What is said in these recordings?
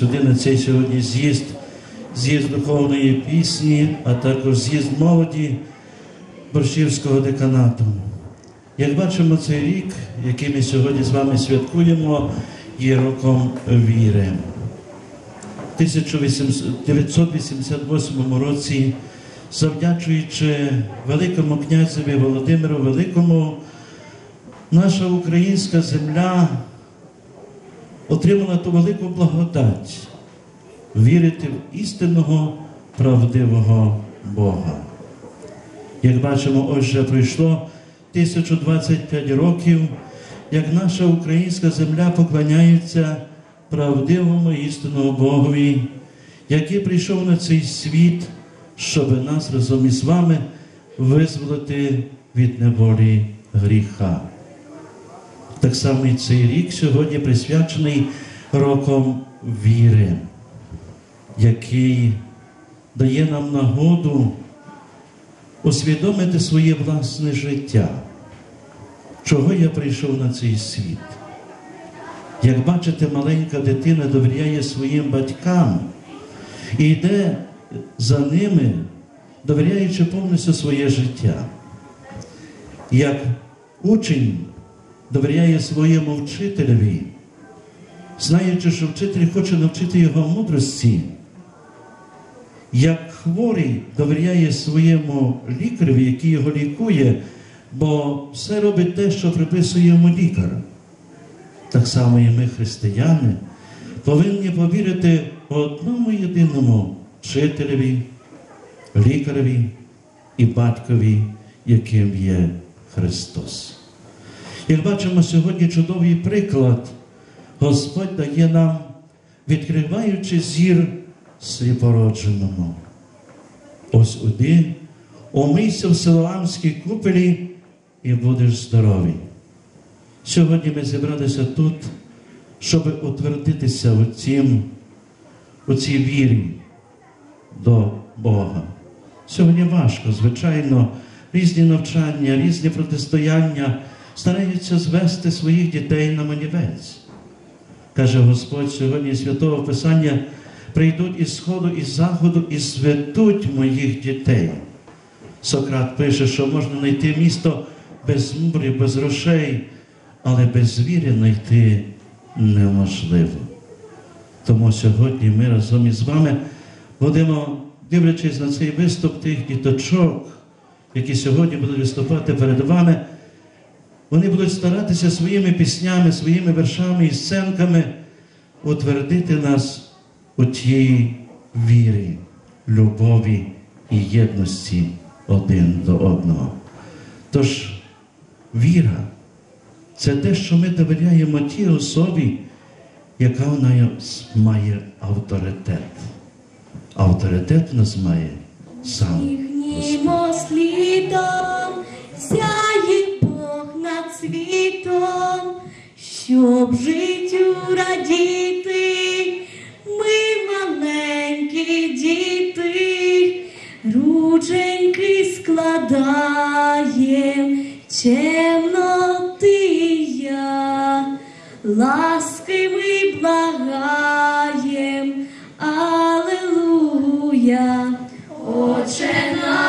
Сюди на цей сьогодні з'їзд, з'їзд духовної пісні, а також з'їзд молоді Борщівського деканату. Як бачимо, цей рік, який ми сьогодні з вами святкуємо, є роком віри. В 1988 році, завдячуючи великому князеві Володимиру Великому, наша українська земля отримала ту велику благодать вірити в істинного правдивого Бога. Як бачимо, ось вже пройшло 1025 років, як наша українська земля поклоняється правдивому істинному Богові, який прийшов на цей світ, щоб нас разом із вами визволити від неволі гріха. Так само і цей рік сьогодні присвячений роком віри, який дає нам нагоду усвідомити своє власне життя, чого я прийшов на цей світ. Як бачите, маленька дитина довіряє своїм батькам і йде за ними, довіряючи повністю своє життя. Як учень довіряє своєму вчителеві, знаючи, що вчитель хоче навчити його мудрості, як хворий довіряє своєму лікареві, який його лікує, бо все робить те, що приписує йому лікар. Так само і ми, християни, повинні повірити одному єдиному вчителеві, лікареві і батькові, яким є Христос. Як бачимо сьогодні чудовий приклад, Господь дає нам, відкриваючи зір сліпородженому. Ось один, умийся в Силоамській купелі і будеш здоровий. Сьогодні ми зібралися тут, щоб утвердитися у, цім, у цій вірі до Бога. Сьогодні важко, звичайно, різні навчання, різні протистояння стараються звести своїх дітей на манівець. Каже Господь сьогодні Святого Писання, прийдуть із сходу і заходу і зведуть моїх дітей. Сократ пише, що можна знайти місто без мурів, без грошей, але без віри знайти неможливо. Тому сьогодні ми разом із вами будемо, дивлячись на цей виступ тих діточок, які сьогодні будуть виступати перед вами. Вони будуть старатися своїми піснями, своїми вершами і сценками утвердити нас у тій вірі, любові і єдності один до одного. Тож віра це те, що ми довіряємо тій особі, яка в нас має авторитет. Авторитет в нас має сам. Гнімо щоб життю радіти, ми маленькі діти, рученьки складаєм, темноти я, ласки ми благаєм, Алелуя. Отче наш,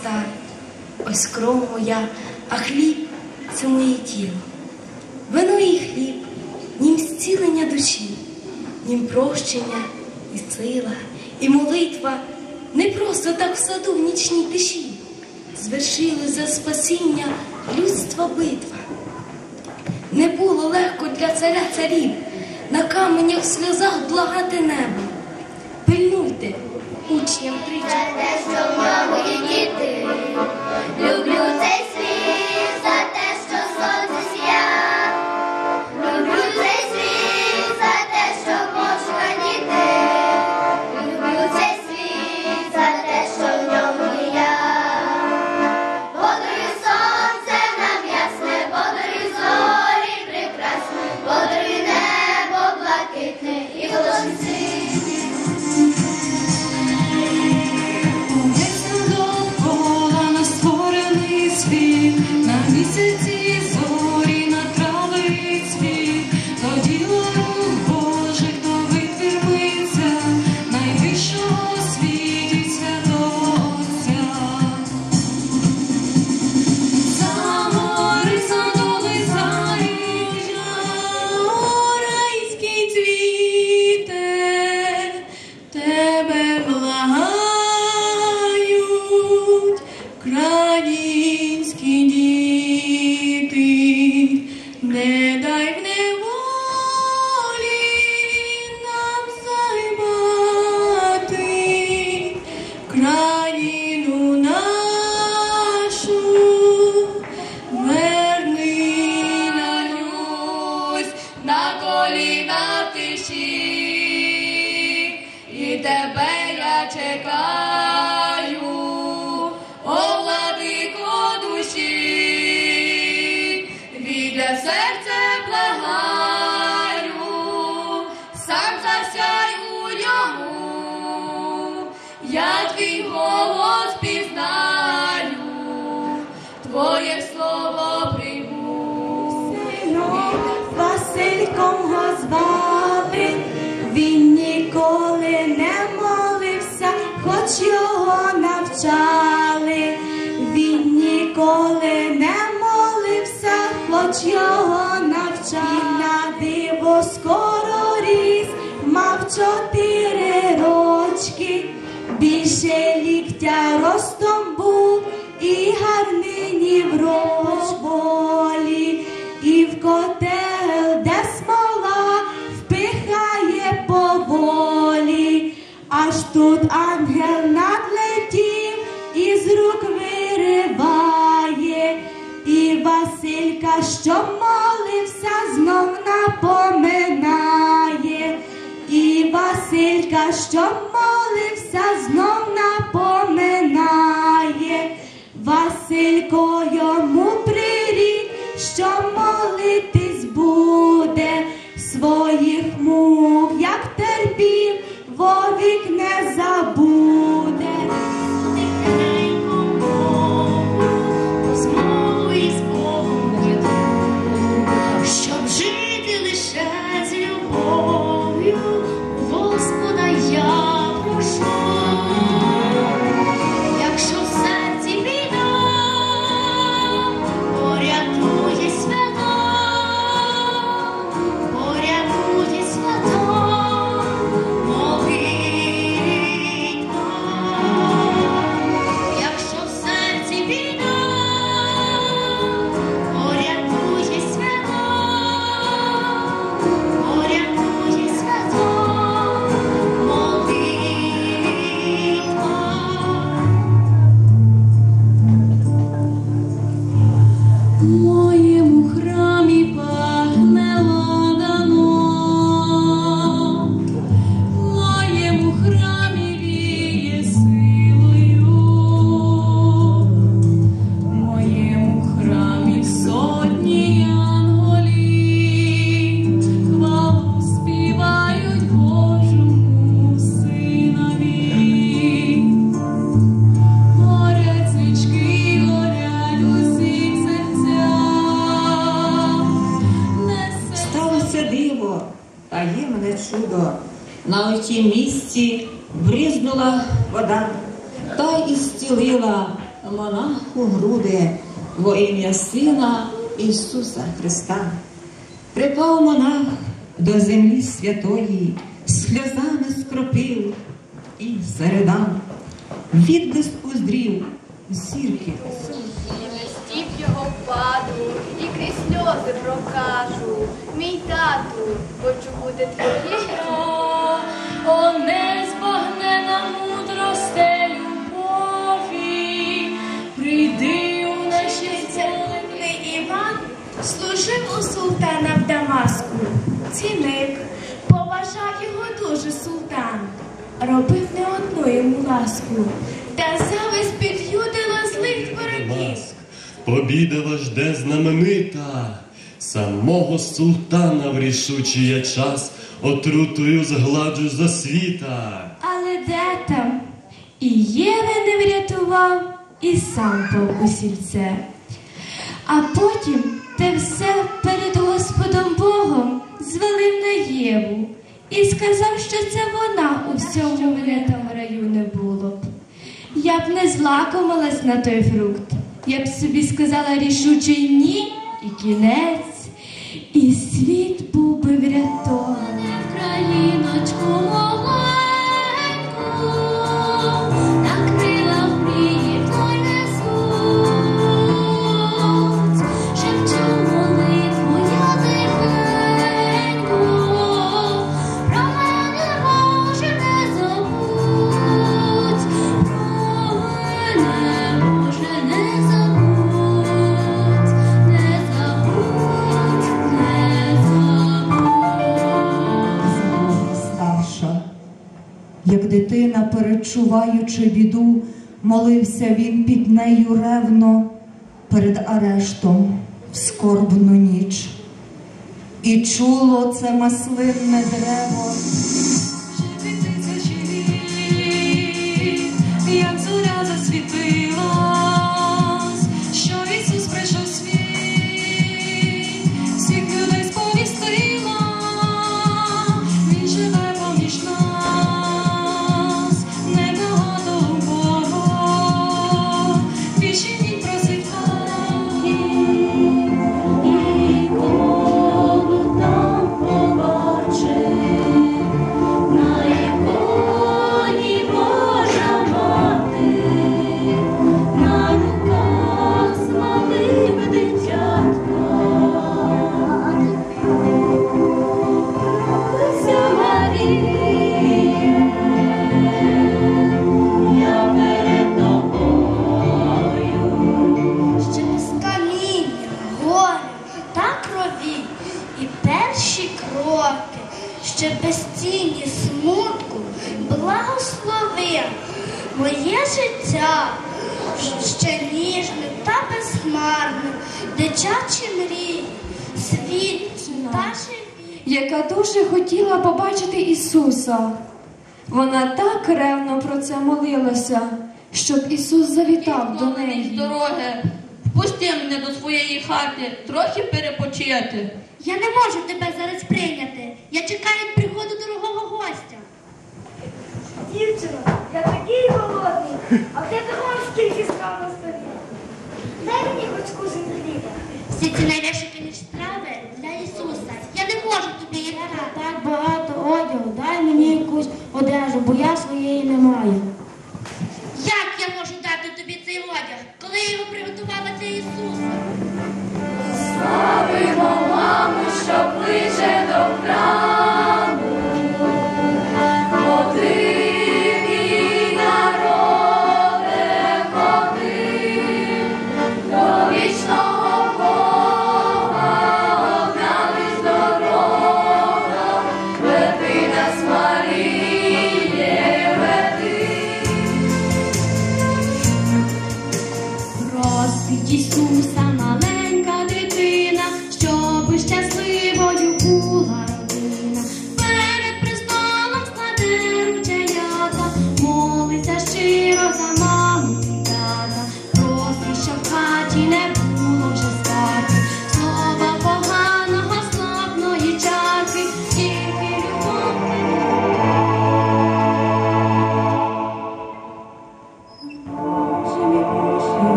стар, ось кров моя, а хліб це моє тіло. Вино і хліб, нім зцілення душі, нім прощення і сила, і молитва не просто так в саду в нічній тиші. Звершили за спасіння людства битва. Не було легко для царя царів, на каменях в сльозах благати небо учням тричі. Це те, що мабуть діти, люблю цей слово прибув. Сином Васильком звали, він ніколи не молився, хоч його навчали, він ніколи не молився, хоч його. Василька, що молився, знов напоминає, і Василька, що молився, знов напоминає, Василько йому прирік, що молитись буде своїх мук, як терпів вовік. Груди во ім'я Сина Ісуса Христа. Припав монах до землі святої, сльозами скропив і середав, відблиск уздрів зірки. Стіп його впаду і крізь сльози прокажу. Робив не одну йому ласку, та зависть під'юдила злих ворогів. Маск, побіда жде знаменита, самого султана в рішучий я час отрутою згладжу за світа. Але де там? І Єви не врятував, і сам повку сільце. А потім те все перед Господом Богом звалив на Єву і сказав, що це вона у там в раю не було б. Я б не злакомилась на той фрукт. Я б собі сказала рішучий ні і кінець, і світ був би врятований. Країночку маленьку, Як дитина, перечуваючи біду, молився він під нею ревно перед арештом в скорбну ніч. І чуло це маслинне дерево. Ісуса. Вона так ревно про це молилася, щоб Ісус завітав до неї. дороги. Впусти мене до своєї хати, трохи перепочити. Я не можу тебе зараз прийняти. Я чекаю приходу дорогого гостя. Дівчино, я такий голодний, а в тебе скільки страв на столі. Дай мені хоч кусень хліба. Всі ці найвишукані страви для Ісуса. Я не можу тобі їх дати. Так багато одягу, дай мені якусь одежу, бо я своєї не маю. Як я можу дати тобі цей одяг, коли я його приготувала для Ісуса? Славимо маму, що ближе до храму.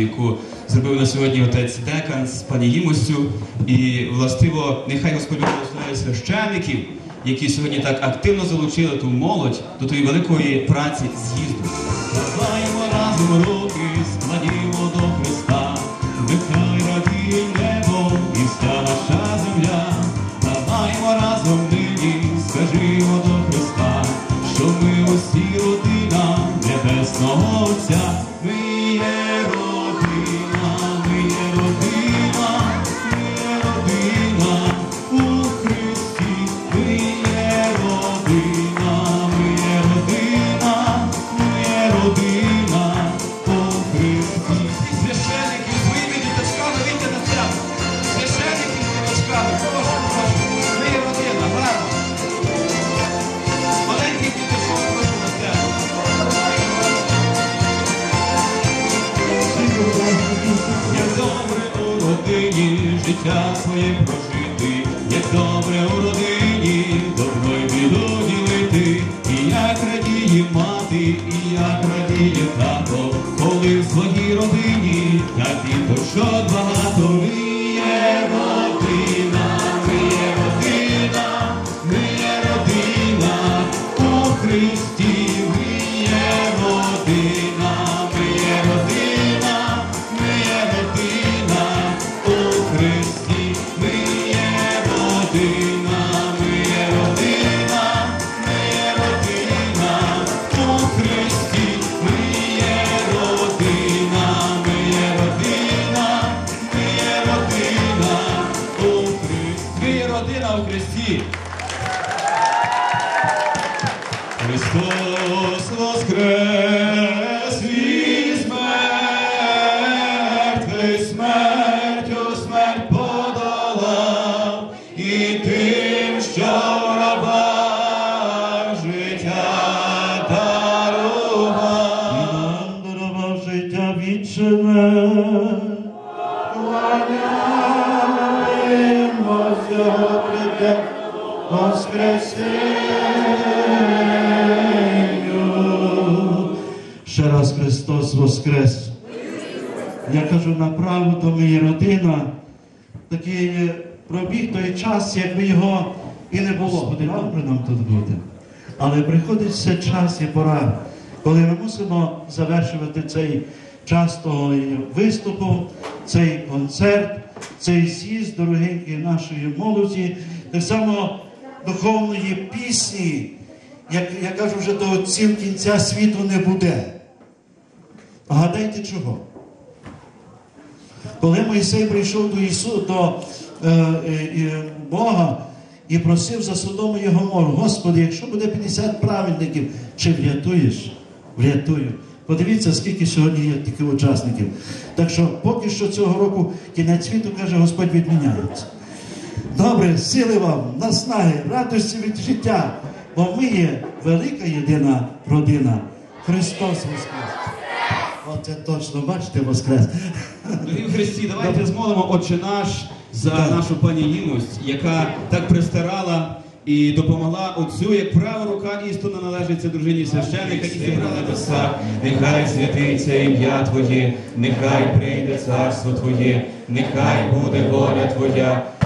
яку зробив на сьогодні отець Декан з пані Гімосю. І властиво, нехай Господь благословляє священиків, які сьогодні так активно залучили ту молодь до тої великої праці з'їзду. Даваємо разом руки. de campo Твого. Ще раз Христос Воскрес. Я кажу направо, то ми родина. Такий е, пробіг той час, якби його і не було. Буде добре нам тут бути. Але приходить все час і пора, коли ми мусимо завершувати цей час того виступу, цей концерт цей з'їзд дорогенької нашої молоді, так само духовної пісні, як я кажу, вже до отців кінця світу не буде. Гадайте чого? Коли Мойсей прийшов до Ісу, до е, е, е, Бога і просив за Содому і Гомору, Господи, якщо буде 50 праведників, чи врятуєш? Врятую. Подивіться, скільки сьогодні є таких учасників. Так що поки що цього року кінець світу, каже Господь, відміняється. Добре, сили вам, наснаги, радості від життя, бо ми є велика єдина родина. Христос Воскрес! Оце точно, бачите, Воскрес. Дорогі Христі, давайте змолимо Отче наш за нашу пані Ємость, яка так пристарала і допомогла отцю, як права рука істина належиться дружині священника і зібрала небеса. Нехай святиться ім'я Твоє, нехай прийде царство Твоє, нехай буде воля Твоя,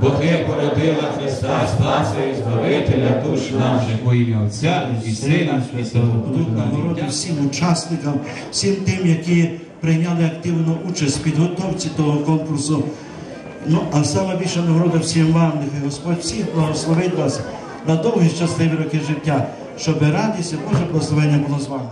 бо Ти породила Христа, Спаса і Збавителя душ наших, во ім'я Отця і Сина, і Святого Духа. нагороди всім учасникам, всім тим, які прийняли активну участь в підготовці того конкурсу. Ну, а саме більша нагорода всім вам, нехай Господь всіх благословить вас на довгі щасливі роки життя, щоб радість і Боже благословення було з вами.